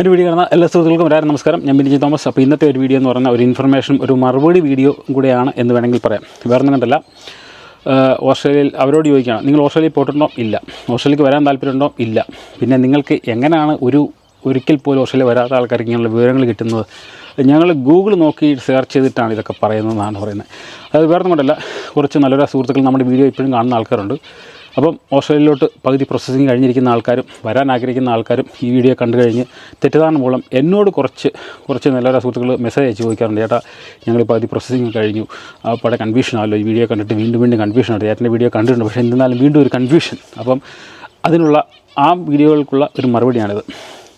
എന്റെ വീഡിയോ കാണുന്ന എല്ലാ സുഹൃത്തുക്കൾക്കും വരാൻ നമസ്കാരം. ഞാൻ ബിനിജി തോമസ്. അപ്പോൾ ഇന്നത്തെ ഒരു വീഡിയോ എന്ന് പറഞ്ഞാൽ ഒരു ഇൻഫർമേഷൻ ഒരു മറുപടി വീഡിയോ കൂടെയാണ് എന്ന് വേണമെങ്കിൽ പറയാം. വേറെ ഒന്നും കണ്ടല്ല ഓസ്ട്രേലിയയിൽ അവരോട് ചോദിക്കണം നിങ്ങൾ ഓസ്ട്രേലിയയിൽ പോയിട്ടുണ്ടോ? ഇല്ല. ഓസ്ട്രേലിയക്ക് വരാൻ താല്പര്യമുണ്ടോ? ഇല്ല. പിന്നെ നിങ്ങൾക്ക് എങ്ങനെയാണ് ഒരു ഒരിക്കൽ പോലും ഓസ്ട്രേലിയ വരാത്ത ആൾക്കാർക്ക് ഇങ്ങനെയുള്ള വിവരങ്ങൾ കിട്ടുന്നത്? ഞങ്ങൾ ഗൂഗിൾ നോക്കി സെർച്ച് ചെയ്തിട്ടാണ് ഇതൊക്കെ പറയുന്നതെന്നാണ് പറയുന്നത്. അത് വേറെ ഒന്നും കൊണ്ടല്ല. കുറച്ച് നല്ലൊരു സുഹൃത്തുക്കൾ നമ്മുടെ വീഡിയോ ഇപ്പോഴും കാണുന്ന ആൾക്കാരുണ്ട്. അപ്പം ഓസ്ട്രേലിയയിലോട്ട് പകുതി പ്രോസസ്സിങ് കഴിഞ്ഞിരിക്കുന്ന ആൾക്കാരും വരാൻ ആഗ്രഹിക്കുന്ന ആൾക്കാരും ഈ വീഡിയോ കണ്ടു കഴിഞ്ഞ് തെറ്റിദ്ധാരണ മൂലം എന്നോട് കുറച്ച് കുറച്ച് നല്ല സുഹൃത്തുക്കൾ മെസ്സേജ് അയച്ച് ചോദിക്കാറുണ്ട്. ചേട്ടാ ഞങ്ങൾ പകുതി പ്രോസസ്സിങ് കഴിഞ്ഞു. അപ്പോൾ കൺഫ്യൂഷൻ ആണല്ലോ. ഈ വീഡിയോ കണ്ടിട്ട് വീണ്ടും വീണ്ടും കൺഫ്യൂഷൻ ഉണ്ട് ചേട്ടന്റെ വീഡിയോ കണ്ടിട്ടുണ്ട്. പക്ഷേ എന്നിരുന്നാലും വീണ്ടും ഒരു കൺഫ്യൂഷൻ അപ്പം അതിനുള്ള ആ വീഡിയോകൾക്കുള്ള ഒരു മറുപടിയാണിത്.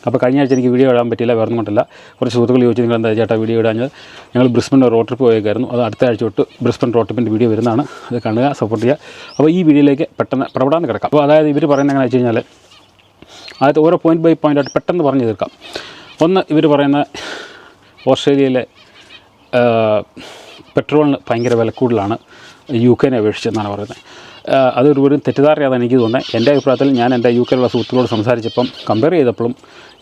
അപ്പോൾ കഴിഞ്ഞ ആഴ്ച എനിക്ക് വീഡിയോ ഇടാൻ പറ്റില്ല വേറെ കൊണ്ടില്ല. കുറച്ച് സുഹൃത്തുക്കൾ ചോദിച്ചു നിങ്ങൾ എന്താ ചേട്ടാ വീഡിയോ ഇടാഞ്ഞത്? ഞങ്ങൾ ബ്രിസ്ബൻ റോഡ് ട്രിപ്പ് പോയേക്കായിരുന്നു. അത് അടുത്ത ആഴ്ച തൊട്ട് ബ്രിസ്ബൻ റോഡ് ട്രിപ്പിന്റെ വീഡിയോ വരുന്നതാണ്. അത് കാണുക സപ്പോർട്ട് ചെയ്യുക. അപ്പോൾ ഈ വീഡിയോയിലേക്ക് പെട്ടെന്ന് പ്രവടാന്ന് കിടക്കാം. അപ്പോൾ അതായത് ഇവർ പറയുന്നത് എങ്ങനെ വെച്ച് കഴിഞ്ഞാൽ അതായത് ഓരോ പോയിന്റ് ബൈ പോയിന്റ് ആയിട്ട് പെട്ടെന്ന് പറഞ്ഞു തീർക്കാം. ഒന്ന് ഇവർ പറയുന്ന ഓസ്ട്രേലിയയിലെ പെട്രോളിന് ഭയങ്കര വില കൂടുതലാണ്. യു കെനെ അപേക്ഷിച്ചെന്നാണ് പറയുന്നത്. അതൊരു ഒരു തെറ്റിദ്ധാരണയാണ് എനിക്ക് തോന്നുന്നത്. എന്റെ അഭിപ്രായത്തിൽ ഞാൻ എന്റെ യു കെയിലുള്ള സുഹൃത്തുക്കളോട് സംസാരിച്ചപ്പം കമ്പയർ ചെയ്തപ്പോഴും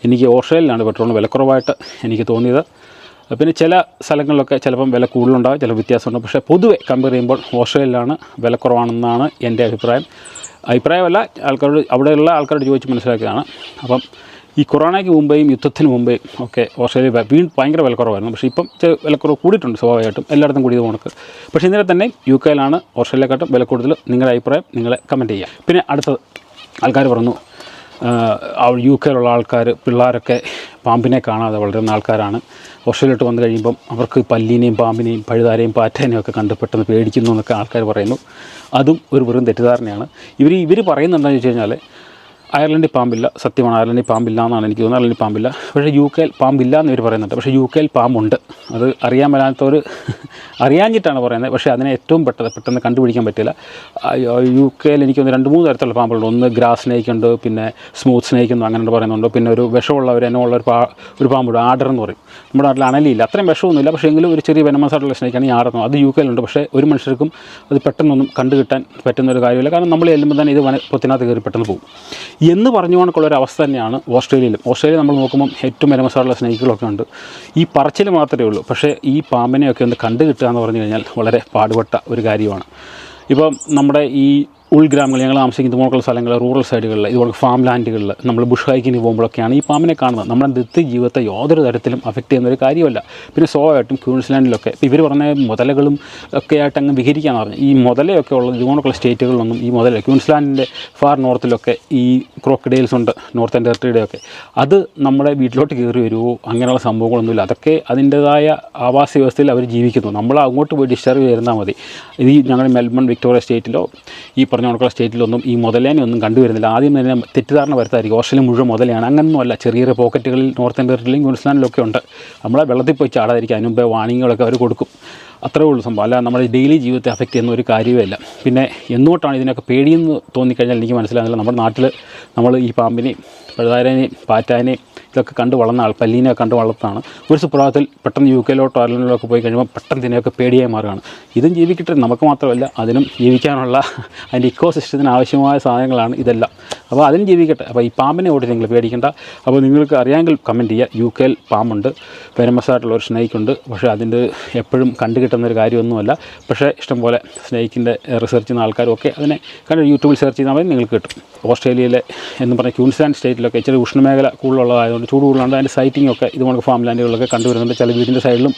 എനിക്ക് ഓസ്ട്രേലിയയിലാണ് പെട്രോളിന് വിലക്കുറവായിട്ട് എനിക്ക് തോന്നിയത്. പിന്നെ ചില സ്ഥലങ്ങളിലൊക്കെ ചിലപ്പം വില കൂടുതലുണ്ടാകും ചില വ്യത്യാസമുണ്ട് പക്ഷേ പൊതുവെ കമ്പയർ ചെയ്യുമ്പോൾ ഓസ്ട്രേലിയയിലാണ് വിലക്കുറവാണെന്നാണ് എന്റെ അഭിപ്രായം. അഭിപ്രായമല്ല ആൾക്കാരോട് അവിടെയുള്ള ആൾക്കാരോട് ചോദിച്ച് മനസ്സിലാക്കിയതാണ്. അപ്പം ഈ കൊറോണയ്ക്ക് മുമ്പേയും യുദ്ധത്തിന് മുമ്പേയും ഒക്കെ ഓസ്ട്രേലിയ വീണ്ടും ഭയങ്കര വിലക്കുറവായിരുന്നു. പക്ഷേ ഇപ്പം വിലക്കുറവ് കൂടിയിട്ടുണ്ട് സ്വാഭാവികമായിട്ടും. എല്ലായിടത്തും കൂടിയത് കണക്ക് പക്ഷേ ഇന്നലെ തന്നെ യു കെയിലാണ് ഓസ്ട്രേലിയക്കാട്ടും വില കൂടുതൽ നിങ്ങളുടെ അഭിപ്രായം നിങ്ങളെ കമന്റ് ചെയ്യുക. പിന്നെ അടുത്തത് ആൾക്കാർ പറഞ്ഞു യു കെയിലുള്ള ആൾക്കാർ പിള്ളേരൊക്കെ പാമ്പിനെ കാണാതെ വളരുന്ന ആൾക്കാരാണ് ഓസ്ട്രേലിയയിലോട്ട് വന്നു കഴിയുമ്പം അവർക്ക് പല്ലിനെയും പാമ്പിനെയും പഴുതാരെയും പാറ്റേനെയും ഒക്കെ കണ്ട് പെട്ടെന്ന് പേടിക്കുന്നു എന്നൊക്കെ ആൾക്കാർ പറയുന്നു. അതും ഒരു വെറും തെറ്റിദ്ധാരണയാണ്. ഇവർ ഇവർ പറയുന്നുണ്ടെന്ന് വെച്ച് കഴിഞ്ഞാൽ അയർലൻഡിൽ പാമ്പില്ല സത്യമാണ്. അയർലൻഡിൽ പാമ്പില്ല എന്നാണ് എനിക്ക് തോന്നുന്നത്. അയർലൻഡിൽ പാമ്പില്ല. പക്ഷേ യു കെയിൽ പാമ്പില്ല എന്ന് ഇവർ പറയുന്നുണ്ട്. പക്ഷേ യു കെയിൽ പാമ്പുണ്ട്. അത് അറിയാൻ മേലാത്തവർ അറിയാഞ്ഞിട്ടാണ് പറയുന്നത്. പക്ഷേ അതിനെ ഏറ്റവും പെട്ടെന്ന് പെട്ടെന്ന് കണ്ടുപിടിക്കാൻ പറ്റില്ല. യു കെയിൽ എനിക്ക് തോന്നുന്നു രണ്ട് മൂന്ന് തരത്തിലുള്ള പാമ്പുകളുണ്ട്. ഒന്ന് ഗ്രാസ് സ്നേക്ക് ഉണ്ട് പിന്നെ സ്മൂത്ത് സ്നേക്ക് എന്ന് അങ്ങനെ പറയുന്നുണ്ട്. പിന്നെ ഒരു വിഷമുള്ള ഒരു ഉള്ള ഒരു പാ ഒരു പാമ്പുണ്ട് ആർഡർ എന്ന് പറയും. നമ്മുടെ നാട്ടിൽ അണലിയില്ല. അത്രയും വിഷമൊന്നുമില്ല. പക്ഷേ എങ്കിലും ഒരു ചെറിയ വെനമസായിട്ടുള്ള സ്നേക്കാണ് ഈ ആടർന്നു അത് യു കെയിലുണ്ട് പക്ഷേ ഒരു മനുഷ്യർക്കും അത് പെട്ടെന്നൊന്നും കണ്ടു കിട്ടാൻ പറ്റുന്ന ഒരു കാര്യമില്ല. കാരണം നമ്മൾ ചെല്ലുമ്പോൾ തന്നെ ഇത് വന പൊത്തിനകത്ത് കയറി പെട്ടെന്ന് പോകും. എന്ന് പറഞ്ഞുകൊണ്ടുള്ള ഒരു അവസ്ഥ തന്നെയാണ് ഓസ്ട്രേലിയയിലും. ഓസ്ട്രേലിയ നമ്മൾ നോക്കുമ്പോൾ ഏറ്റവും വെനമസായിട്ടുള്ള സ്നേക്കുകളൊക്കെ ഉണ്ട്. ഈ പറച്ചിൽ മാത്രമേ ഉള്ളൂ. പക്ഷേ ഈ പാമ്പിനെയൊക്കെ ഒന്ന് കണ്ടു കിട്ടുക എന്ന് പറഞ്ഞു കഴിഞ്ഞാൽ വളരെ പാടുപെട്ട ഒരു കാര്യമാണ്. ഇപ്പം നമ്മുടെ ഈ ഉൾഗ്രാമങ്ങൾ ഞങ്ങൾ താമസിക്കുന്ന ഇതുപോലുള്ള സ്ഥലങ്ങൾ റൂറൽ സൈഡുകളിൽ ഇതുപോലെ ഫാം ലാൻഡുകളിൽ നമ്മൾ ബുഷ് ഹൈക്കിന് പോകുമ്പോഴൊക്കെയാണ് ഈ പാമ്പിനെ കാണുന്നത്. നമ്മുടെ നിത്യ ജീവിതത്തെ യാതൊരു തരത്തിലും അഫക്റ്റ് ചെയ്യുന്ന ഒരു കാര്യമല്ല. പിന്നെ സ്വാഭാവികമായിട്ടും ക്യൂൻസ്ലാൻഡിലൊക്കെ ഇവർ പറഞ്ഞ മുതലകളും ഒക്കെ ആയിട്ട് അങ്ങ് വിഹരിക്കാന്ന് പറഞ്ഞു. ഈ മുതലയൊക്കെ ഉള്ള ഇതുപോലുള്ള സ്റ്റേറ്റുകളിലൊന്നും ഈ മുതല ക്യൂൻസ്ലാൻഡിന്റെ ഫാർ നോർത്തിലൊക്കെ ഈ ക്രോക്കഡെയിൽസ് ഉണ്ട് നോർത്ത് ടെറിട്ടറിയുടെ ഒക്കെ. അത് നമ്മുടെ വീട്ടിലോട്ട് കയറി വരുമോ അങ്ങനെയുള്ള സംഭവങ്ങളൊന്നുമില്ല. അതൊക്കെ അതിന്റെതായ ആവാസ വ്യവസ്ഥയിൽ അവർ ജീവിക്കുന്നു. നമ്മൾ അങ്ങോട്ട് പോയി ഡിസ്റ്റർബ് ചെയ്തിരുന്നാൽ മതി. ഇത് ഞങ്ങളുടെ മെൽബൺ വിക്ടോറിയ സ്റ്റേറ്റിലോ ഈ പറഞ്ഞ കണക്കുള്ള സ്റ്റേറ്റിലൊന്നും ഈ മുതലേനെ ഒന്നും കണ്ടുവരുന്നില്ല. ആദ്യം തന്നെ തെറ്റിദ്ധാരണ വരുത്തായിരിക്കും ഓസ്ട്രേലിയ മുഴുവൻ മുതലെയാണ്. അങ്ങനൊന്നും അല്ല. ചെറിയ ചെറിയ പോക്കറ്റുകളിൽ നോർത്ത് ടെറിട്ടറിയിലും ക്യൂൻസ്ലാൻഡിലൊക്കെ ഉണ്ട്. നമ്മളെ വെള്ളത്തിൽ പോയി ചാടാതിരിക്കും. അതിന് വാണിങ്ങുകളൊക്കെ അവർ കൊടുക്കും. അത്രേ ഉള്ളൂ സംഭവം. അല്ല നമ്മുടെ ഡെയിലി ജീവിതത്തെ അഫക്റ്റ് ചെയ്യുന്ന ഒരു കാര്യമല്ല പിന്നെ എന്തുകൊണ്ടാണ് ഇതിനൊക്കെ പേടിയെന്ന് തോന്നിക്കഴിഞ്ഞാൽ എനിക്ക് മനസ്സിലാകുന്നില്ല. നമ്മുടെ നാട്ടിൽ നമ്മൾ ഈ പാമ്പിനെയും പഴുതാരനെയും പാറ്റാനെയും ഇതൊക്കെ കണ്ട് വളർന്ന ആൾ പല്ലീനെ കണ്ട് വളർത്താണ് ഒരു സുപ്രഭാതത്തിൽ പെട്ടെന്ന് യു കെയിലോട്ടോ അയർലൻഡിലോട്ട് പോയി കഴിയുമ്പോൾ പെട്ടെന്ന് ഇതിനെയൊക്കെ പേടിയായി മാറുകയാണ്. ഇതും ജീവിക്കട്ടെ നമുക്ക് മാത്രമല്ല അതിനും ജീവിക്കാനുള്ള അതിന്റെ ഇക്കോ സിസ്റ്റത്തിന് ആവശ്യമായ സാധനങ്ങളാണ് ഇതെല്ലാം. അപ്പോൾ അതിനും ജീവിക്കട്ടെ. അപ്പോൾ ഈ പാമ്പിനെ ഓടി നിങ്ങൾ പേടിക്കേണ്ട. അപ്പോൾ നിങ്ങൾക്ക് അറിയാമെങ്കിൽ കമന്റ് ചെയ്യുക. യു കെയിൽ പാമ്പുണ്ട്. ഫേമസ് ആയിട്ടുള്ള ഒരു സ്നേക്ക് ഉണ്ട് പക്ഷേ അതിന്റെ എപ്പോഴും കണ്ടു കിട്ടുന്ന ഒരു കാര്യമൊന്നുമല്ല. പക്ഷേ ഇഷ്ടംപോലെ സ്നേക്കിന്റെ റിസർച്ച് ചെയ്യുന്ന ആൾക്കാരും ഒക്കെ അതിനെ കണ്ട് യൂട്യൂബിൽ സെർച്ച് ചെയ്താൽ മതി നിങ്ങൾക്ക് കിട്ടും. ഓസ്ട്രേലിയയിലെ എന്ന് പറഞ്ഞാൽ ക്യൂൻസ്ലാൻഡ് സ്റ്റേറ്റിലൊക്കെ ഇച്ചിരി ഉഷ്ണമേഖല കൂടുതലുള്ളതായതുകൊണ്ട് ചൂട് കൂടുതലുണ്ട്. അതിന്റെ സൈറ്റിംഗ് ഒക്കെ ഇതുപോലെ ഫാം ലാൻഡുകളിലൊക്കെ കണ്ടുവരുന്നുണ്ട് ചില വീടിന്റെ സൈഡിലും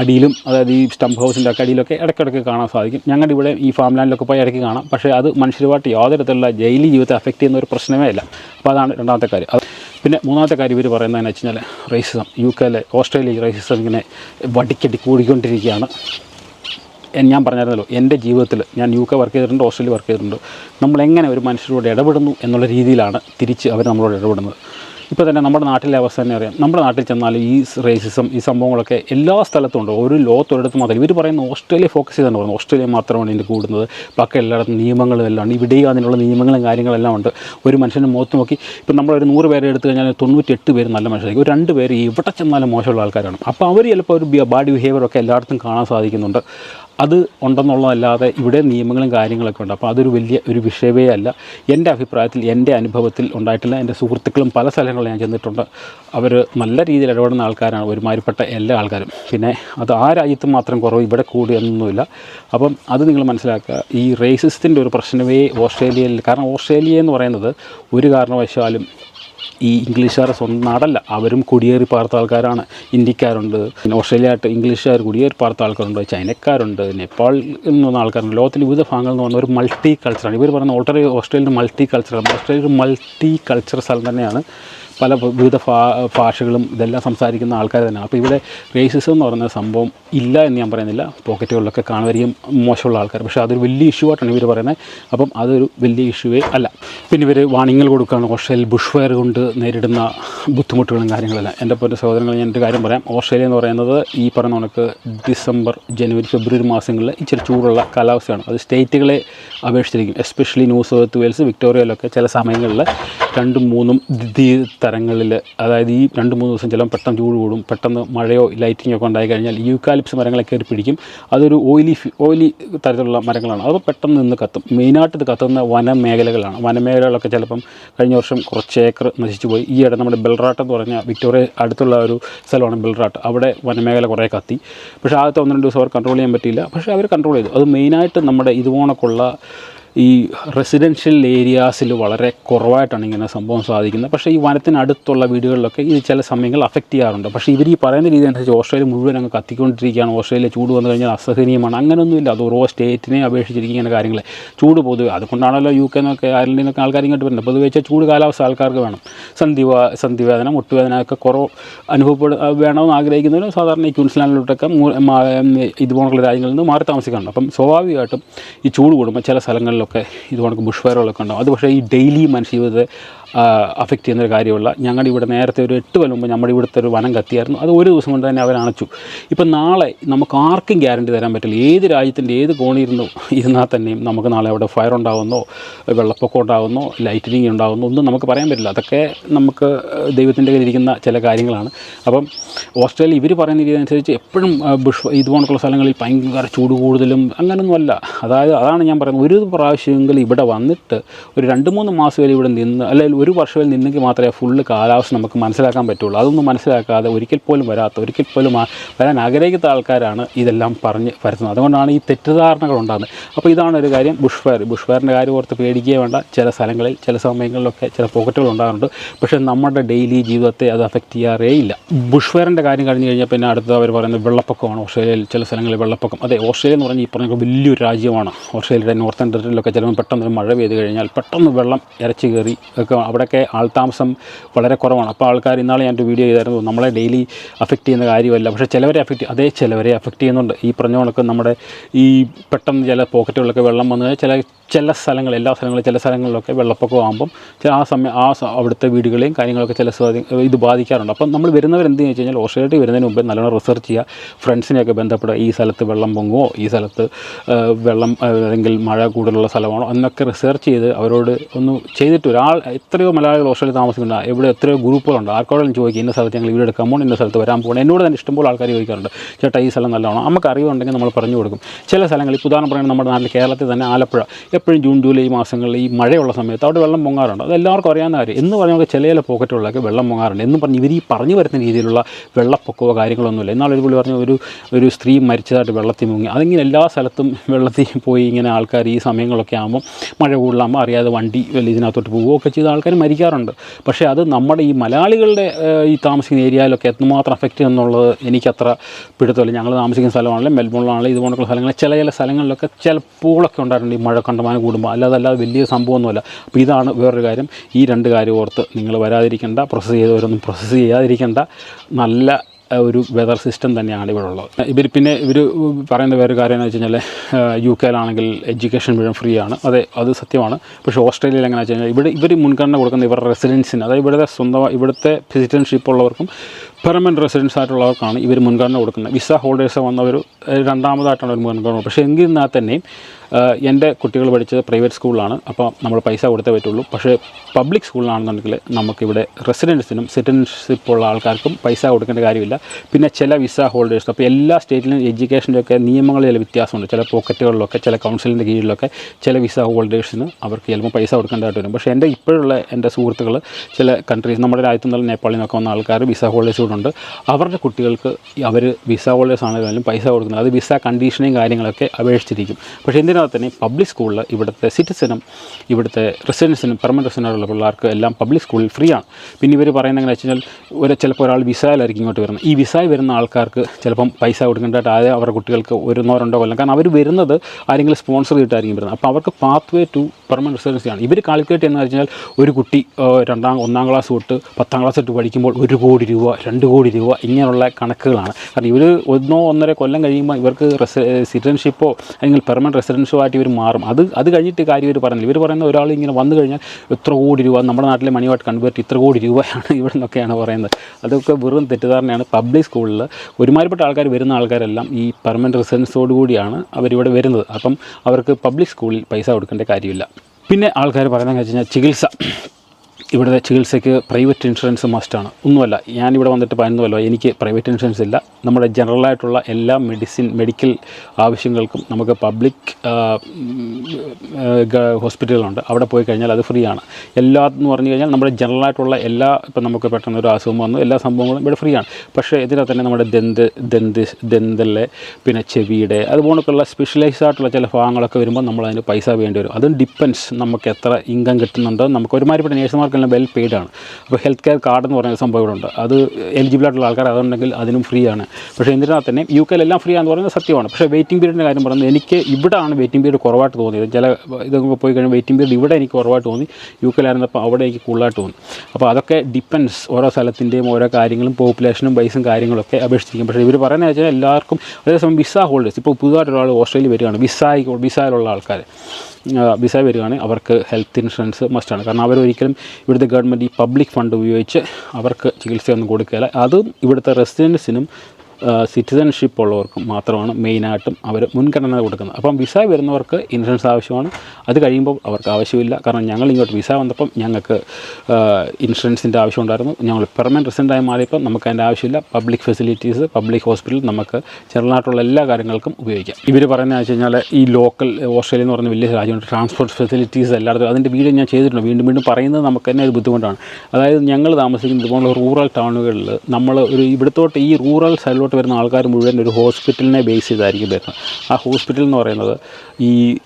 അടിയിലും അതായത് ഈ സ്റ്റംപ് ഹൗസിന്റെ ഒക്കെ അടിയിലൊക്കെ ഇടയ്ക്കിടയ്ക്ക് കാണാൻ സാധിക്കും. ഞങ്ങളുടെ ഇവിടെ ഈ ഫാം ലാൻഡിലൊക്കെ പോയി ഇടയ്ക്ക് കാണാം. പക്ഷേ അത് മനുഷ്യരുമായിട്ട് യാതൊരു തരത്തിലുള്ള ജയിലി ജീവിതത്തെ അഫക്റ്റ് ചെയ്യുന്ന ഒരു പ്രശ്നമേ അല്ല. അപ്പോൾ അതാണ് രണ്ടാമത്തെ കാര്യം. അത് പിന്നെ മൂന്നാമത്തെ കാര്യം ഇവർ പറയുന്നതെന്ന് വെച്ച് കഴിഞ്ഞാൽ റേസിസം യു കെയിലെ ഓസ്ട്രേലിയ റേസിസം ഇങ്ങനെ വടിക്കടി കൂടിക്കൊണ്ടിരിക്കുകയാണ്. ഞാൻ പറഞ്ഞായിരുന്നല്ലോ എന്റെ ജീവിതത്തിൽ ഞാൻ യു കെ വർക്ക് ചെയ്തിട്ടുണ്ട് ഓസ്ട്രേലിയ വർക്ക് ചെയ്തിട്ടുണ്ട്. നമ്മളെങ്ങനെ ഒരു മനുഷ്യരോട് ഇടപെടുന്നു എന്നുള്ള രീതിയിലാണ് തിരിച്ച് അവർ നമ്മളോട് ഇടപെടുന്നത്. ഇപ്പോൾ തന്നെ നമ്മുടെ നാട്ടിലെ അവസ്ഥ തന്നെ അറിയാം. നമ്മുടെ നാട്ടിൽ ചെന്നാൽ ഈ റേസിസം ഈ സംഭവങ്ങളൊക്കെ എല്ലാ സ്ഥലത്തും ഉണ്ട്. ഒരു ലോകത്തൊരിടത്ത് മാത്രം. ഇവർ പറയുന്ന ഓസ്ട്രേലിയ ഫോക്കസ് ചെയ്താണ് പറയുന്നത് ഓസ്ട്രേലിയ മാത്രമാണ് ഇതിന്റെ കൂടുന്നത്. ബാക്കി എല്ലായിടത്തും നിയമങ്ങളും എല്ലാം ഉണ്ട്. ഇവിടെയും അതിനുള്ള നിയമങ്ങളും കാര്യങ്ങളെല്ലാം ഉണ്ട്. ഒരു മനുഷ്യനെ മുഖത്ത് നോക്കി. ഇപ്പം നമ്മളൊരു നൂറ് പേരെ എടുത്തു കഴിഞ്ഞാൽ തൊണ്ണൂറ്റെട്ട് പേര് നല്ല മനുഷ്യരായിരിക്കും. ഒരു രണ്ട് പേര് എവിടെ ചെന്നാലും മോശമുള്ള ആൾക്കാരാണ്. അപ്പോൾ അവർ ചിലപ്പോൾ ഒരു ബാഡി ബിഹേവിയറൊക്കെ എല്ലായിടത്തും കാണാൻ സാധിക്കുന്നുണ്ട്. അത് ഉണ്ടെന്നുള്ളതല്ലാതെ ഇവിടെ നിയമങ്ങളും കാര്യങ്ങളൊക്കെ ഉണ്ട്. അപ്പോൾ അതൊരു വലിയ ഒരു വിഷയമേ അല്ല. എന്റെ അഭിപ്രായത്തിൽ എന്റെ അനുഭവത്തിൽ ഉണ്ടായിട്ടില്ല. എന്റെ സുഹൃത്തുക്കളും പല സ്ഥലങ്ങളിൽ സ്ഥലങ്ങളിൽ ഞാൻ ചെന്നിട്ടുണ്ട്. അവർ നല്ല രീതിയിൽ ഇടപെടുന്ന ആൾക്കാരാണ് ഒരുമാതിരിപ്പെട്ട എല്ലാ ആൾക്കാരും. പിന്നെ അത് ആ രാജ്യത്ത് മാത്രം കുറവ് ഇവിടെ കൂടി എന്നൊന്നുമില്ല. അപ്പം അത് നിങ്ങൾ മനസ്സിലാക്കുക. ഈ റേസിസത്തിന്റെ ഒരു പ്രശ്നമേ ഓസ്ട്രേലിയയിൽ കാരണം ഓസ്ട്രേലിയ എന്ന് പറയുന്നത് ഒരു കാരണവശാലും ഈ ഇംഗ്ലീഷുകാരെ സ്വന്തം നാടല്ല. അവരും കുടിയേറി പാർത്ത ആൾക്കാരാണ്. ഇന്ത്യക്കാരുണ്ട്. പിന്നെ ഓസ്ട്രേലിയ ആയിട്ട് ഇംഗ്ലീഷുകാർ കുടിയേറി പാർത്ത ആൾക്കാരുണ്ട്. ചൈനക്കാരുണ്ട്. നേപ്പാളിൽ നിന്ന് വന്ന ആൾക്കാരുണ്ട്. ലോകത്തിൽ വിവിധ ഭാഗങ്ങളിൽ നിന്ന് പറഞ്ഞ ഒരു മൾട്ടി കൾച്ചറാണ് ഇവർ പറയുന്ന ഓൾറെഡി ഓസ്ട്രേലിയ മൾട്ടി കൾച്ചറാണ് ഓസ്ട്രേലിയ ഒരു മൾട്ടി കൾച്ചർ സ്ഥലം തന്നെയാണ് പല വിവിധ ഭാ ഭാഷകളും ഇതെല്ലാം സംസാരിക്കുന്ന ആൾക്കാർ തന്നെയാണ് അപ്പോൾ ഇവിടെ റേസിസം എന്ന് പറയുന്ന സംഭവം ഇല്ല എന്ന് ഞാൻ പറയുന്നില്ല. പോക്കറ്റുകളിലൊക്കെ കാണുകയും മോശമുള്ള ആൾക്കാർ പക്ഷേ അതൊരു വലിയ ഇഷ്യൂ ആയിട്ടാണ് ഇവർ പറയുന്നത് അപ്പം അതൊരു വലിയ ഇഷ്യൂവേ അല്ല. പിന്നെ ഇവർ വാണിങ്ങൾ കൊടുക്കുകയാണ്. ഓസ്ട്രേലിയയിൽ ബുഷ് കൊണ്ട് നേരിടുന്ന ബുദ്ധിമുട്ടുകളും കാര്യങ്ങളെല്ലാം. എന്റെ പോലെ സഹോദരങ്ങൾ ഞാൻ ഒരു കാര്യം പറയാം. ഓസ്ട്രേലിയ എന്ന് പറയുന്നത് ഈ പറയുന്ന കണക്ക് ഡിസംബർ ജനുവരി ഫെബ്രുവരി മാസങ്ങളിൽ ഇച്ചിരി ചൂടുള്ള കാലാവസ്ഥയാണ്. അത് സ്റ്റേറ്റുകളെ അപേക്ഷിച്ചിരിക്കും. എസ്പെഷ്യലി ന്യൂ സൗത്ത് വെയിൽസ് വിക്ടോറിയയിലൊക്കെ ചില സമയങ്ങളിൽ രണ്ടും മൂന്നും ദ്വി തരങ്ങളിൽ അതായത് ഈ രണ്ട് മൂന്ന് ദിവസം ചിലപ്പോൾ പെട്ടെന്ന് ചൂട് കൂടും പെട്ടെന്ന് മഴയോ ലൈറ്റിങ്ങോ ഒക്കെ ഉണ്ടായി കഴിഞ്ഞാൽ യൂക്കാലിപ്സ് മരങ്ങളെ കയറി പിടിക്കും. അതൊരു ഓയിലി ഓയിലി തരത്തിലുള്ള മരങ്ങളാണ്. അത് പെട്ടെന്ന് നിന്ന് കത്തും. മെയിനായിട്ട് ഇത് കത്തുന്ന വനമേഖലകളാണ്. വനമേഖലകളൊക്കെ ചിലപ്പം കഴിഞ്ഞ വർഷം കുറച്ച് ഏക്കർ നശിച്ചു പോയി. ഈ ഇടം നമ്മുടെ ബെൽറാട്ട് എന്ന് പറഞ്ഞാൽ വിക്ടോറിയ അടുത്തുള്ള ഒരു സ്ഥലമാണ് ബെൽറാട്ട്. അവിടെ വനമേഖല കുറേ കത്തി. പക്ഷേ ആദ്യത്തെ ഒന്ന് രണ്ട് ദിവസം അവർ കൺട്രോൾ ചെയ്യാൻ പറ്റിയില്ല. പക്ഷേ അവർ കൺട്രോൾ ചെയ്തു. അത് മെയിനായിട്ട് നമ്മുടെ ഇതുപോണക്കുള്ള ഈ റെസിഡൻഷ്യൽ ഏരിയാസിൽ വളരെ കുറവായിട്ടാണ് ഇങ്ങനെ സംഭവം സാധിക്കുന്നത്. പക്ഷേ ഈ വനത്തിനടുത്തുള്ള വീടുകളിലൊക്കെ ഇത് ചില സമയങ്ങളിൽ അഫക്റ്റ് ചെയ്യാറുണ്ട്. പക്ഷേ ഇവർ ഈ പറയുന്ന രീതി അനുസരിച്ച് ഓസ്ട്രേലിയ മുഴുവൻ അങ്ങ് കത്തിക്കൊണ്ടിരിക്കുകയാണ്. ഓസ്ട്രേലിയ ചൂട് വന്നു കഴിഞ്ഞാൽ അസഹനീയമാണ്. അങ്ങനെയൊന്നുമില്ല അത് ഓരോ സ്റ്റേറ്റിനെ അപേക്ഷിച്ചിരിക്കും ഇങ്ങനെ കാര്യങ്ങൾ ചൂട് പൊതുവെ. അതുകൊണ്ടാണല്ലോ യു കെ എന്നൊക്കെ അയർലൻഡിൽ നിന്നൊക്കെ ആൾക്കാർ ഇങ്ങോട്ട് വരുന്നത്. പൊതുവെ വെച്ചാൽ ചൂട് കാലാവസ്ഥ ആൾക്കാർക്ക് വേണം. സന്ധിവ സന്ധിവേദന മുട്ടുവേദന ഒക്കെ കുറവ് അനുഭവപ്പെട വേണമെന്ന് ആഗ്രഹിക്കുന്നവരും സാധാരണ ഈ ക്യൂൻസ്ലാൻഡിലോട്ടൊക്കെ ഇതുപോലുള്ള രാജ്യങ്ങളിൽ നിന്ന് മാറി താമസിക്കാറുണ്ട്. അപ്പം സ്വാഭാവികമായിട്ടും ഈ ചൂട് കൂടുമ്പോൾ ചില സ്ഥലങ്ങളിലൊക്കെ കണക്ക് ബുഷ് ഫയറുകളൊക്കെ ഉണ്ടാകും അത് പക്ഷേ ഈ ഡെയിലി മനുഷ്യ ജീവിതത്തെ അഫക്റ്റ് ചെയ്യുന്ന ഒരു കാര്യമുള്ള ഞങ്ങളുടെ ഇവിടെ നേരത്തെ ഒരു എട്ട് കൊല്ലം മുമ്പ് നമ്മുടെ ഇവിടുത്തെ ഒരു വനം കത്തിയായിരുന്നു. അത് ഒരു ദിവസം കൊണ്ട് തന്നെ അവർ അണച്ചു. ഇപ്പം നാളെ നമുക്ക് ആർക്കും ഗ്യാരണ്ടി തരാൻ പറ്റില്ല. ഏത് രാജ്യത്തിന്റെ ഏത് കോണിരുന്നോ ഇരുന്നാൽ തന്നെയും നമുക്ക് നാളെ അവിടെ ഫയർ ഉണ്ടാകുന്നോ വെള്ളപ്പൊക്കം ഉണ്ടാകുന്നോ ലൈറ്റനിങ് ഉണ്ടാകുന്നോ ഒന്നും നമുക്ക് പറയാൻ പറ്റില്ല. അതൊക്കെ നമുക്ക് ദൈവത്തിന്റെ കയ്യിലിരിക്കുന്ന ചില കാര്യങ്ങളാണ്. അപ്പം ഓസ്ട്രേലിയ ഇവർ പറയുന്ന രീതി അനുസരിച്ച് എപ്പോഴും ബുഷ് ഇതുപോലുള്ള സ്ഥലങ്ങളിൽ ഭയങ്കര ചൂട് കൂടുതലും അങ്ങനെയൊന്നുമല്ല അതായത് അതാണ് ഞാൻ പറയുന്നത്. ഒരു പ്രാവശ്യമെങ്കിലും ഇവിടെ വന്നിട്ട് ഒരു രണ്ട് മൂന്ന് മാസം വരെ ഇവിടെ നിന്ന് അല്ലെങ്കിൽ ഒരു വർഷത്തിൽ നിന്നെങ്കിൽ മാത്രമേ ഫുള്ള് കാലാവസ്ഥ നമുക്ക് മനസ്സിലാക്കാൻ പറ്റുള്ളൂ. അതൊന്നും മനസ്സിലാക്കാതെ ഒരിക്കൽ പോലും വരാത്ത ഒരിക്കൽ പോലും വരാൻ ആഗ്രഹിക്കാത്ത ആൾക്കാരാണ് ഇതെല്ലാം പറഞ്ഞ് വരുത്തുന്നത് അതുകൊണ്ടാണ് ഈ തെറ്റിദ്ധാരണകൾ ഉണ്ടാകുന്നത്. അപ്പോൾ ഇതാണ് ഒരു കാര്യം ബുഷ്ഫയർ ഫയർ ബുഷ് ഫയറിന്റെ കാര്യം ഓർത്ത് പേടിക്കുകയേ വേണ്ട. ചില സ്ഥലങ്ങളിൽ ചില സമയങ്ങളിലൊക്കെ ചില പോക്കറ്റുകൾ ഉണ്ടാകാറുണ്ട്. പക്ഷേ നമ്മുടെ ഡെയിലി ജീവിതത്തെ അത് അഫക്റ്റ് ചെയ്യാറേ ഇല്ല. ബുഷ് ഫയറിന്റെ കാര്യം കഴിഞ്ഞ് കഴിഞ്ഞാൽ പിന്നെ അടുത്ത അവർ പറയുന്നത് വെള്ളപ്പൊക്കമാണ്. ഓസ്ട്രേലിയയിൽ ചില സ്ഥലങ്ങളിൽ വെള്ളപ്പൊക്കം. അതെ ഓസ്ട്രേലിയ എന്ന് പറഞ്ഞാൽ ഈ പറഞ്ഞ വലിയൊരു രാജ്യമാണ്. ഓസ്ട്രേലിയയുടെ നോർത്തേൺ ടെറിട്ടറിയിലൊക്കെ ചിലപ്പോൾ പെട്ടെന്ന് മഴ പെയ്ത് കഴിഞ്ഞാൽ പെട്ടെന്ന് വെള്ളം ഇറച്ചി കയറി ഒക്കെ അവിടെയൊക്കെ ആൾതാമസം വളരെ കുറവാണ്. അപ്പോൾ ആൾക്കാർ ഇന്നാളെ ഞാനൊരു വീഡിയോ ചെയ്തായിരുന്നു നമ്മളെ ഡെയിലി അഫക്റ്റ് ചെയ്യുന്ന കാര്യമല്ല. പക്ഷേ ചിലവരെ അഫക്റ്റ് അതേ ചിലവരെ അഫക്റ്റ് ചെയ്യുന്നുണ്ട്. ഈ പറഞ്ഞ കണക്ക് നമ്മുടെ ഈ പെട്ടെന്ന് ചില പോക്കറ്റുകളിലൊക്കെ വെള്ളം വന്ന് ചില ചില സ്ഥലങ്ങൾ എല്ലാ സ്ഥലങ്ങളും ചില സ്ഥലങ്ങളിലൊക്കെ വെള്ളപ്പൊക്കം ആകുമ്പം ചില ആ സമയം ആ അവിടുത്തെ വീടുകളെയും കാര്യങ്ങളൊക്കെ ചില ഇത് ബാധിക്കാറുണ്ട്. അപ്പം നമ്മൾ വരുന്നവർ എന്ത് ചോദിച്ചു കഴിഞ്ഞാൽ ഓസ്ട്രേലിയയിൽ വരുന്നതിന് മുമ്പ് നല്ലോണം റിസർച്ച് ചെയ്യുക. ഫ്രണ്ട്സിനെയൊക്കെ ബന്ധപ്പെടുക. ഈ സ്ഥലത്ത് വെള്ളം പൊങ്ങുമോ ഈ സ്ഥലത്ത് വെള്ളം അല്ലെങ്കിൽ മഴ കൂടുതലുള്ള സ്ഥലമാണോ? എന്നൊക്കെ റിസർച്ച് ചെയ്ത് അവരോട് ഒന്ന് ചെയ്തിട്ട് ഒരാൾ എത്രയോ മലയാളികൾ ഓസ്ട്രേലിയ താമസിക്കുന്നുണ്ട്. ഇവിടെ എത്രയോ ഗ്രൂപ്പുകളുണ്ട്. ആർക്കോടെങ്കിലും ചോദിക്കുക ഇന്ന സ്ഥലത്ത് ഞങ്ങൾ വീട് എടുക്കാൻ പോകണം ഇന്ന സ്ഥലത്ത് വരാൻ പോകണം എന്നോട് തന്നെ ഇഷ്ടംപോലെ ആൾക്കാർ ചോദിക്കാറുണ്ട്. ചേട്ടാ ഈ സ്ഥലം നല്ലതാണോ? നമുക്ക് അറിവുണ്ടെങ്കിൽ നമ്മൾ പറഞ്ഞു കൊടുക്കും. ചില സ്ഥലങ്ങളിൽ ഉദാഹരണം പറയുന്നത് നമ്മുടെ നാട്ടിൽ കേരളത്തിൽ തന്നെ ആലപ്പുഴ. എപ്പോഴും ജൂൺ ജൂലൈ മാസങ്ങളിൽ ഈ മഴയുള്ള സമയത്ത് അവിടെ വെള്ളം പൊങ്ങാറുണ്ട്. അത് എല്ലാവർക്കും അറിയാവുന്ന കാര്യം. എന്ന് പറഞ്ഞാൽ ചില ചില പോക്കറ്റുകളിലൊക്കെ വെള്ളം പൊങ്ങാറുണ്ട്. എന്ന് പറഞ്ഞ് ഇവർ ഈ പറഞ്ഞു വരുന്ന രീതിയിലുള്ള വെള്ളപ്പൊക്കമോ കാര്യങ്ങളൊന്നുമില്ല. എന്നാൽ ഒരു പുള്ളി പറഞ്ഞു ഒരു ഒരു സ്ത്രീ മരിച്ചതായിട്ട് വെള്ളത്തിൽ മുങ്ങി. അതിങ്ങനെ എല്ലാ സ്ഥലത്തും വെള്ളത്തിൽ പോയി ഇങ്ങനെ ആൾക്കാർ ഈ സമയങ്ങളൊക്കെ ആകുമ്പോൾ മഴ കൂടുതലാകുമ്പോൾ അറിയാതെ വണ്ടി വലിയ ഇതിനകത്തോട്ട് പോവുകയൊക്കെ ചെയ്ത ആൾക്കാർ മരിക്കാറുണ്ട്. പക്ഷേ അത് നമ്മുടെ ഈ മലയാളികളുടെ ഈ താമസിക്കുന്ന ഏരിയയിലൊക്കെ എത്രമാത്രം എഫക്റ്റ് എന്നുള്ളത് എനിക്കത്ര പിടുത്തമില്ല. ഞങ്ങൾ താമസിക്കുന്ന സ്ഥലമാണെങ്കിലും മെൽബോണിലാണെങ്കിലും ഇതുപോലുള്ള സ്ഥലങ്ങളിൽ ചില ചില സ്ഥലങ്ങളിലൊക്കെ ചിലപ്പോഴൊക്കെ ഉണ്ടായിട്ടുണ്ട് ഈ മഴ കണ്ടമാനം കൂടുമ്പോൾ അല്ലാതെ അല്ലാതെ വലിയ സംഭവമൊന്നുമല്ല. അപ്പോൾ ഇതാണ് വേറൊരു കാര്യം. ഈ രണ്ട് കാര്യം ഓർത്ത് നിങ്ങൾ വരാതിരിക്കേണ്ട പ്രോസസ്സ് ചെയ്തവരൊന്നും പ്രോസസ്സ് ചെയ്യാതിരിക്കേണ്ട. നല്ല ഒരു വെതർ സിസ്റ്റം തന്നെയാണ് ഇവിടെ ഉള്ളത്. ഇവർ പിന്നെ ഇവർ പറയുന്ന വേറെ കാര്യം എന്ന് വെച്ച് കഴിഞ്ഞാൽ യു കെയിലാണെങ്കിൽ എഡ്യൂക്കേഷൻ മുഴുവൻ ഫ്രീ ആണ്. അതെ അത് സത്യമാണ്. പക്ഷേ ഓസ്ട്രേലിയയിൽ എങ്ങനെയാണെന്ന് വെച്ച് കഴിഞ്ഞാൽ ഇവിടെ ഇവർ മുൻഗണന കൊടുക്കുന്ന ഇവരുടെ റെസിഡൻസിന് അതായത് ഇവിടുത്തെ സ്വന്തം ഇവിടുത്തെ സിറ്റിസൺഷിപ്പ് ഉള്ളവർക്കും പെർമനന്റ് റെസിഡൻസ് ആയിട്ടുള്ളവർക്കാണ് ഇവർ മുൻഗണന കൊടുക്കുന്നത്. വിസ ഹോൾഡേഴ്സ് വന്ന ഒരു രണ്ടാമതായിട്ടാണ് ഒരു മുൻഗണന. പക്ഷേ എങ്കിൽ തന്നെയും എന്റെ കുട്ടികൾ പഠിച്ചത് പ്രൈവറ്റ് സ്കൂളിലാണ് അപ്പോൾ നമ്മൾ പൈസ കൊടുത്തേ പറ്റുള്ളൂ. പക്ഷേ പബ്ലിക് സ്കൂളിലാണെന്നുണ്ടെങ്കിൽ നമുക്കിവിടെ റെസിഡൻസിനും സിറ്റിസൺഷിപ്പ് ഉള്ള ആൾക്കാർക്കും പൈസ കൊടുക്കേണ്ട കാര്യമില്ല. പിന്നെ ചില വിസ ഹോൾഡേഴ്സ് അപ്പോൾ എല്ലാ സ്റ്റേറ്റിലും എഡ്യൂക്കേഷന്റെ ഒക്കെ നിയമങ്ങളിൽ ചില വ്യത്യാസമുണ്ട്. ചില പോക്കറ്റുകളിലൊക്കെ ചില കൗൺസിലിന്റെ കീഴിലൊക്കെ ചില വിസ ഹോൾഡേഴ്സിന് അവർക്ക് ചിലപ്പോൾ പൈസ കൊടുക്കേണ്ടതായിട്ട് വരും. പക്ഷേ എന്റെ ഇപ്പോഴുള്ള എന്റെ സുഹൃത്തുക്കൾ ചില കൺട്രീസ് നമ്മുടെ രാജ്യത്തു നിന്നുള്ള നേപ്പാളിൽ നിന്നൊക്കെ വന്ന ആൾക്കാർ വിസ ഹോൾഡേഴ്സ് കൂടെ ഉണ്ട് അവരുടെ കുട്ടികൾക്ക് അവർ വിസ ഹോൾഡേഴ്സ് ആണെങ്കിലും പൈസ കൊടുക്കുന്നത് അത് വിസ കണ്ടീഷനെയും കാര്യങ്ങളൊക്കെ അപേക്ഷിച്ചിരിക്കും. പക്ഷേ എന്തിനകത്ത് തന്നെ പബ്ലിക് സ്കൂളിൽ ഇവിടുത്തെ സിറ്റിസനും ഇവിടുത്തെ റെസിഡൻസിനും പെർമനന്റ് റെസിഡന്റുള്ള പിള്ളേർക്ക് എല്ലാം പബ്ലിക് സ്കൂളിൽ ഫ്രീ ആണ്. പിന്നെ ഇവർ പറയുന്നത് എങ്ങനെ വെച്ചാൽ ഒരു ചിലപ്പോൾ ഒരാൾ വിസയിലായിരിക്കും ഇങ്ങോട്ട് വരുന്നത്. ഈ വിസയിൽ വരുന്ന ആൾക്കാർക്ക് ചിലപ്പം പൈസ കൊടുക്കേണ്ടതായിട്ട് ആദ്യം അവരുടെ കുട്ടികൾക്ക് ഒരുന്നോ രണ്ടോ കൊല്ലം. കാരണം അവർ വരുന്നത് ആരെങ്കിലും സ്പോൺസർ ചെയ്തിട്ടായിരിക്കും വരുന്നത്. അപ്പോൾ അവർക്ക് പാത്ത് വേ ടു പെർമനന്റ് റെസിഡൻസിയാണ് ഇവർ കാൽക്കുലേറ്റ് എന്ന് വെച്ചാൽ ഒരു കുട്ടി രണ്ടാം ഒന്നാം ക്ലാസ് തൊട്ട് പത്താം ക്ലാസ് തൊട്ട് പഠിക്കുമ്പോൾ ഒരു കോടി രൂപ രണ്ട് കോടി രൂപ ഇങ്ങനെയുള്ള കണക്കുകളാണ്. കാരണം ഇവർ ഒന്നോ ഒന്നര കൊല്ലം കഴിയുമ്പോൾ ഇവർക്ക് സിറ്റിസൺഷിപ്പോ അല്ലെങ്കിൽ പെർമനന്റ് റെസിഡൻസോ ആയിട്ട് ഇവർ മാറും. അത് അത് കഴിഞ്ഞിട്ട് കാര്യം ഇവർ പറയുന്നില്ല. ഇവർ പറയുന്ന ഒരാൾ ഇങ്ങനെ വന്നു കഴിഞ്ഞാൽ എത്ര കോടി രൂപ നമ്മുടെ നാട്ടിലെ മണിയുമായിട്ട് കൺവേർട്ട് ഇത്ര കോടി രൂപയാണ് ഇവിടെ നിന്നൊക്കെയാണ് പറയുന്നത്. അതൊക്കെ വെറും തെറ്റിദ്ധാരണയാണ്. പബ്ലിക് സ്കൂളിൽ ഒരുമാതിരിപ്പെട്ട ആൾക്കാർ വരുന്ന ആൾക്കാരെല്ലാം ഈ പെർമനന്റ് റെസിഡൻസോടുകൂടിയാണ് അവരിവിടെ വരുന്നത്. അപ്പം അവർക്ക് പബ്ലിക് സ്കൂളിൽ പൈസ കൊടുക്കേണ്ട കാര്യമില്ല. പിന്നെ ആൾക്കാർ പറയുന്നത് വെച്ച് കഴിഞ്ഞാൽ ചികിത്സ. ഇവിടുത്തെ ചികിത്സയ്ക്ക് പ്രൈവറ്റ് ഇൻഷുറൻസ് മസ്റ്റാണ് ഒന്നുമല്ല ഞാനിവിടെ വന്നിട്ട് പതിനൊന്നുമല്ലോ എനിക്ക് പ്രൈവറ്റ് ഇൻഷുറൻസ് ഇല്ല. നമ്മുടെ ജനറലായിട്ടുള്ള എല്ലാ മെഡിസിൻ മെഡിക്കൽ ആവശ്യങ്ങൾക്കും നമുക്ക് പബ്ലിക് ഹോസ്പിറ്റലുകളുണ്ട് അവിടെ പോയി കഴിഞ്ഞാൽ അത് ഫ്രീ ആണ്. എല്ലാ എന്ന് പറഞ്ഞു കഴിഞ്ഞാൽ നമ്മുടെ ജനറലായിട്ടുള്ള എല്ലാ ഇപ്പം നമുക്ക് പെട്ടെന്ന് ഒരു അസുഖം വന്നു എല്ലാ സംഭവങ്ങളും ഇവിടെ ഫ്രീ ആണ്. പക്ഷേ ഇതിനകത്ത് തന്നെ നമ്മുടെ ദന്ത് ദന്ത് ദന്തലെ പിന്നെ ചെവിയുടെ അതുപോലൊക്കെയുള്ള സ്പെഷ്യലൈസ്ഡ് ആയിട്ടുള്ള ചില ഭാഗങ്ങളൊക്കെ വരുമ്പോൾ നമ്മൾ അതിന് പൈസ വേണ്ടി വരും. അതും ഡിപ്പെൻസ് നമുക്ക് എത്ര ഇൻകം കിട്ടുന്നുണ്ടോ നമുക്ക് ഒരുമാതിരിപ്പെട്ട നേഴ്സുമാർക്കെല്ലാം വെൽ പെയ്ഡ് ആണ്. അപ്പോൾ ഹെൽത്ത് കെയർ കാർഡ് എന്ന് പറയുന്ന സംഭവം ഇവിടെ ഉണ്ട് അത് എലിജിബിൾ ആയിട്ടുള്ള ആൾക്കാർ അതുണ്ടെങ്കിൽ അതിനും ഫ്രീ ആണ്. പക്ഷേ എന്നിരുന്നാൽ തന്നെ യു കെയിലെല്ലാം ഫ്രീ ആണെന്ന് പറയുന്നത് സത്യമാണ്. പക്ഷേ വെയിറ്റിംഗ് പീരീഡിന്റെ കാര്യം പറയുന്നത് എനിക്ക് ഇവിടെയാണ് വെയിറ്റിംഗ് പീരീഡ് കുറവായിട്ട് തോന്നിയത്. ചില ഇതൊക്കെ പോയി കഴിഞ്ഞാൽ വെയിറ്റിംഗ് പീരീഡ് ഇവിടെ എനിക്ക് കുറവായിട്ട് തോന്നി. യു കെയിലായിരുന്നപ്പോൾ അവിടെ എനിക്ക് കൂടുതലായിട്ട് തോന്നി. അപ്പോൾ അതൊക്കെ ഡിപ്പെൻസ് ഓരോ സ്ഥലത്തിന്റെയും ഓരോ കാര്യങ്ങളും പോപ്പുലേഷനും ബൈസും കാര്യങ്ങളൊക്കെ അപേക്ഷിച്ചിരിക്കും. പക്ഷേ ഇവർ പറയുന്നത് വെച്ചാൽ എല്ലാവർക്കും അതേസമയം വിസ ഹോൾഡേഴ്സ് ഇപ്പോൾ പുതുതായിട്ട് ഒരാൾ ഓസ്ട്രേലിയ വരികയാണ്. വിസായി വിസയിലുള്ള ആൾക്കാർ വിസ വരികയാണെങ്കിൽ അവർക്ക് ഹെൽത്ത് ഇൻഷുറൻസ് മസ്റ്റാണ് കാരണം അവരൊരിക്കലും ഇവിടുത്തെ ഗവൺമെന്റ് ഈ പബ്ലിക് ഫണ്ട് ഉപയോഗിച്ച് അവർക്ക് ചികിത്സയൊന്നും കൊടുക്കുകയില്ല. അതും ഇവിടുത്തെ റെസിഡൻസിനും സിറ്റിസൺഷിപ്പ് ഉള്ളവർക്ക് മാത്രമാണ് മെയിനായിട്ടും അവർ മുൻഗണന കൊടുക്കുന്നത്. അപ്പം വിസ വരുന്നവർക്ക് ഇൻഷുറൻസ് ആവശ്യമാണ്. അത് കഴിയുമ്പോൾ അവർക്ക് ആവശ്യമില്ല. കാരണം ഞങ്ങൾ ഇങ്ങോട്ട് വിസ വന്നപ്പം ഞങ്ങൾക്ക് ഇൻഷുറൻസിന്റെ ആവശ്യം ഉണ്ടായിരുന്നു ഞങ്ങൾ പെർമനന്റ് റെസിഡന്റായി മാറിയപ്പോൾ നമുക്ക് അതിന്റെ ആവശ്യമില്ല. പബ്ലിക് ഫെസിലിറ്റീസ് പബ്ലിക് ഹോസ്പിറ്റൽ നമുക്ക് ചെറുനാട്ടുള്ള എല്ലാ കാര്യങ്ങൾക്കും ഉപയോഗിക്കാം. ഇവർ പറയുന്നത് വെച്ച് കഴിഞ്ഞാൽ ഈ ലോക്കൽ ഓസ്ട്രേലിയ എന്ന് പറഞ്ഞ വലിയ രാജ്യമുണ്ട്. ട്രാൻസ്പോർട്ട് ഫെസിലിറ്റീസ് എല്ലായിടത്തും. അതിന്റെ വീഡിയോ ഞാൻ ചെയ്തിട്ടുണ്ട്. വീണ്ടും വീണ്ടും പറയുന്നത് നമുക്ക് തന്നെ ഒരു ബുദ്ധിമുട്ടാണ്. അതായത് ഞങ്ങൾ താമസിക്കുന്ന ഇതുപോലുള്ള റൂറൽ ടൗണുകളിൽ നമ്മൾ ഒരു ഇവിടുത്തോട്ട് ഈ റൂറൽ സൈഡിലോട്ട് വരുന്ന ആൾക്കാർ മുഴുവൻ ഒരു ഹോസ്പിറ്റലിനെ ബേസ് ചെയ്തായിരിക്കും വരുന്നത്. ആ ഹോസ്പിറ്റൽ എന്ന് പറയുന്നത് ഈ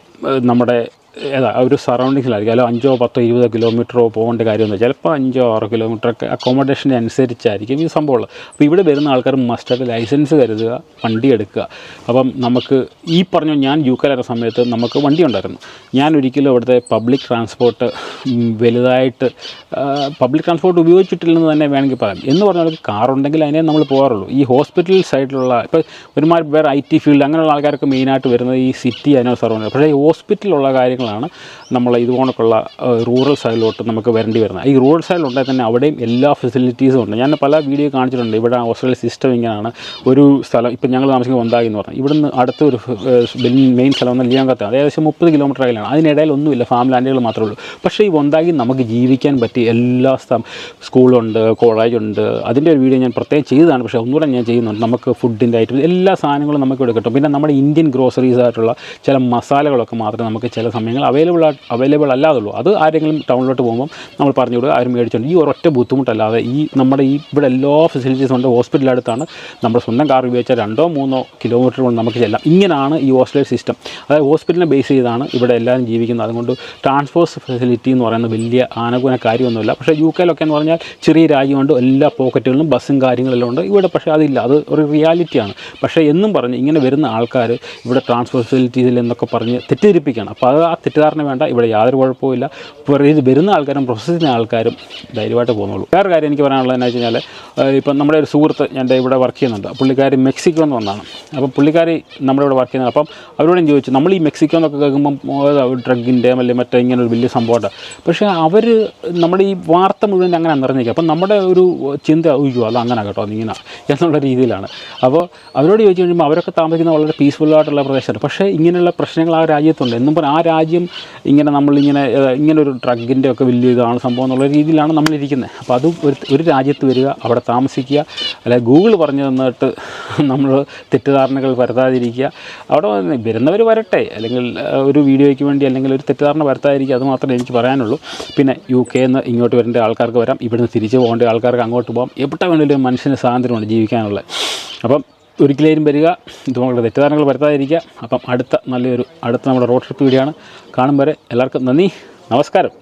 നമ്മുടെ ഏതാ ഒരു സറൗണ്ടിങ്സിലായിരിക്കും അല്ല അഞ്ചോ പത്തോ ഇരുപതോ കിലോമീറ്ററോ പോകേണ്ട കാര്യമൊന്നും ചിലപ്പോൾ അഞ്ചോ ആറോ കിലോമീറ്ററൊക്കെ അക്കോമഡേഷന്റെ അനുസരിച്ചായിരിക്കും ഈ സംഭവമുള്ളത് അപ്പോൾ ഇവിടെ വരുന്ന ആൾക്കാർ മസ്റ്റായിട്ട് ലൈസൻസ് കരുതുക വണ്ടി എടുക്കുക. അപ്പം നമുക്ക് ഈ പറഞ്ഞ ഞാൻ യു കെയിലായിരുന്ന സമയത്ത് നമുക്ക് വണ്ടി ഉണ്ടായിരുന്നു. ഞാൻ ഒരിക്കലും ഇവിടുത്തെ പബ്ലിക് ട്രാൻസ്പോർട്ട് വലുതായിട്ട് പബ്ലിക് ട്രാൻസ്പോർട്ട് ഉപയോഗിച്ചിട്ടില്ലെന്ന് തന്നെ വേണമെങ്കിൽ പറയാം. എന്ന് പറഞ്ഞാൽ കാറുണ്ടെങ്കിൽ അതിനെ നമ്മൾ പോകാറുള്ളൂ. ഈ ഹോസ്പിറ്റൽ സൈഡിലുള്ള ഇപ്പോൾ ഒരുമാതിരി വേറെ ഐ ടി ഫീൽഡ് അങ്ങനെയുള്ള ആൾക്കാർക്ക് മെയിനായിട്ട് വരുന്നത് ഈ സിറ്റി അതിനോ സർവ പക്ഷേ ഈ ഹോസ്പിറ്റലുള്ള കാര്യങ്ങളാണ് നമ്മൾ ഇതുപോലൊക്കെയുള്ള റൂറൽ സൈഡിലോട്ട് നമുക്ക് വരേണ്ടി വരുന്നത്. ഈ റൂറൽ സൈഡിലുണ്ടെങ്കിൽ തന്നെ അവിടെയും എല്ലാ ഫെസിലിറ്റീസും ഉണ്ട്. ഞാൻ പല വീഡിയോ കാണിച്ചിട്ടുണ്ട്. ഇവിടെ ഓസ്ട്രേലിയ സിസ്റ്റം ഇങ്ങനെയാണ് ഒരു സ്ഥലം ഇപ്പം ഞങ്ങൾ താമസിക്കുന്ന ഒന്നായി എന്ന് പറഞ്ഞാൽ ഇവിടുന്ന് അടുത്ത ഒരു മെയിൻ സ്ഥലം എന്ന് ലിയാങ്കത്താണ് അത് ഏകദേശം മുപ്പത് കിലോമീറ്റർ അകലാണ്. അതിനിടയിൽ ഒന്നുമില്ല ഫാം ലാൻഡുകൾ മാത്രമേ ഉള്ളൂ. പക്ഷേ ഈ ഒന്നായി നമുക്ക് ജീവിക്കാൻ പറ്റിയ എല്ലാ സ്ഥലം സ്കൂളുണ്ട് കോളേജുണ്ട്. അതിന്റെ ഒരു വീഡിയോ ഞാൻ പ്രത്യേകം ചെയ്തതാണ്. പക്ഷേ ഒന്നുകൂടെ ഞാൻ ചെയ്യുന്നുണ്ട്. നമുക്ക് ഫുഡിന്റെ ഐറ്റം എല്ലാ സാധനങ്ങളും നമുക്ക് ഇവിടെ കിട്ടും. പിന്നെ നമ്മുടെ ഇന്ത്യൻ ഗ്രോസറീസ് ആയിട്ടുള്ള ചില മസാലകളൊക്കെ മാത്രമേ നമുക്ക് ചില സമയങ്ങൾ അവൈലബിൾ അവൈലബിൾ അല്ലാതുള്ളൂ. അത് ആരെങ്കിലും ടൗണിലോട്ട് പോകുമ്പോൾ നമ്മൾ പറഞ്ഞു കൊടുക്കുക ആരും മേടിച്ചുകൊണ്ട് ഈ ഒരൊറ്റ ബുദ്ധിമുട്ടല്ലാതെ ഈ നമ്മുടെ ഈ ഇവിടെ എല്ലാ ഫെസിലിറ്റീസും ഉണ്ട്. ഹോസ്പിറ്റൽ അടുത്താണ്. നമ്മുടെ സ്വന്തം കാർ ഉപയോഗിച്ചാൽ രണ്ടോ മൂന്നോ കിലോമീറ്റർ കൊണ്ട് നമുക്ക് ചെല്ലാം. ഇങ്ങനെയാണ് ഈ ഹോസ്റ്റൽ സിസ്റ്റം അതായത് ഹോസ്പിറ്റലിനെ ബേസ് ചെയ്താണ് ഇവിടെ എല്ലാവരും ജീവിക്കുന്നത്. അതുകൊണ്ട് ട്രാൻസ്പോർട്ട് ഫെസിലിറ്റി എന്ന് പറയുന്ന വലിയ ആനുകൂല കാര്യമൊന്നുമില്ല. പക്ഷേ യു കെയിലൊക്കെ എന്ന് പറഞ്ഞാൽ ചെറിയ രാജ്യമുണ്ട് എല്ലാ പോക്കറ്റുകളിലും ബസ്സും കാര്യങ്ങളെല്ലാം ഉണ്ട്. ഇവിടെ പക്ഷേ അതില്ല. അത് ഒരു റിയാലിറ്റിയാണ് പക്ഷേ എന്നും പറഞ്ഞ് ഇങ്ങനെ വരുന്ന ആൾക്കാർ ഇവിടെ ട്രാൻസ്പോർട്ട് ഫെസിലിറ്റീസിൽ എന്നൊക്കെ പറഞ്ഞ് തെറ്റിദ്ധരിപ്പിക്കുകയാണ്. അപ്പോൾ അത് ആ തെറ്റിദ്ധാരണ വേണ്ട. ഇവിടെ യാതൊരു കുഴപ്പമില്ല ഇപ്പോൾ ഇത് വരുന്ന ആൾക്കാരും പ്രോസസ് ചെയ്യുന്ന ആൾക്കാരും ധൈര്യമായിട്ട് പോകുന്നുള്ളൂ. വേറെ കാര്യം എനിക്ക് പറയാനുള്ളത് എന്ന് വെച്ച് കഴിഞ്ഞാൽ ഇപ്പം നമ്മുടെ ഒരു സുഹൃത്ത് ഞാൻ ഇവിടെ വർക്ക് ചെയ്യുന്നുണ്ട്. പുള്ളിക്കാരി മെക്സിക്കോ എന്ന് വന്നാണ്. അപ്പം പുള്ളിക്കാരി നമ്മുടെ ഇവിടെ വർക്ക് ചെയ്യുന്നത് അപ്പം അവരോടും ചോദിച്ചു നമ്മൾ ഈ മെക്സിക്കോ എന്നൊക്കെ കേൾക്കുമ്പം ഡ്രഗിന്റെ അല്ലെങ്കിൽ മറ്റേ ഇങ്ങനെ ഒരു വലിയ സംഭവമാണ് പക്ഷേ അവർ നമ്മുടെ ഈ വാർത്ത മുഴുവൻ അങ്ങനെ നിറഞ്ഞേക്കുക അപ്പം നമ്മുടെ ഒരു ചിന്ത അയ്യോ അത് അങ്ങനെ കേട്ടോ ഇങ്ങനെ എന്നുള്ള രീതിയിലാണ്. അപ്പോൾ അവരോട് ചോദിച്ചു കഴിയുമ്പോൾ അവരൊക്കെ താമസിക്കുന്ന വളരെ പീസ്ഫുള്ളായിട്ടുള്ള പ്രദേശമാണ്. പക്ഷേ ഇങ്ങനെയുള്ള പ്രശ്നങ്ങൾ ആ രാജ്യത്തുണ്ട്. എന്നും പറഞ്ഞാൽ ആ രാജ്യം ഇങ്ങനെ നമ്മളിങ്ങനെ ഇങ്ങനെ ഒരു ഡ്രഗിന്റെ ഒക്കെ വലിയ ഇതാണ് സംഭവം എന്നുള്ള രീതിയിലാണ് നമ്മളിരിക്കുന്നത് അപ്പോൾ അത് ഒരു ഒരു രാജ്യത്ത് വരിക അവിടെ താമസിക്കുക അല്ലെ ഗൂഗിൾ പറഞ്ഞു തന്നിട്ട് നമ്മൾ തെറ്റിദ്ധാരണകൾ വരുത്താതിരിക്കുക. അവിടെ വരുന്നവർ വരട്ടെ അല്ലെങ്കിൽ ഒരു വീഡിയോയ്ക്ക് വേണ്ടി അല്ലെങ്കിൽ ഒരു തെറ്റിദ്ധാരണ വരുത്താതിരിക്കുക അത് മാത്രമേ എനിക്ക് പറയാനുള്ളൂ. പിന്നെ യു കെ നിന്ന് ഇങ്ങോട്ട് വരേണ്ട ആൾക്കാർക്ക് വരാം ഇവിടുന്ന് തിരിച്ച് പോകേണ്ട ആൾക്കാർക്ക് അങ്ങോട്ട് പോകാം. എവിടെ വേണമെങ്കിലും മനുഷ്യന് സ്വാതന്ത്ര്യമാണ് ജീവിക്കാനുള്ളത് അപ്പം ഒരിക്കലേലും വരിക. ഇതുപോലുള്ള തെറ്റിദ്ധാരണകൾ വരുത്താതിരിക്കുക. അപ്പം അടുത്ത നല്ലൊരു അടുത്ത നമ്മുടെ റോഡ് ട്രിപ്പ് വീഡിയോ ആണ്. കാണും വരെ എല്ലാവർക്കും നന്ദി. നമസ്കാരം.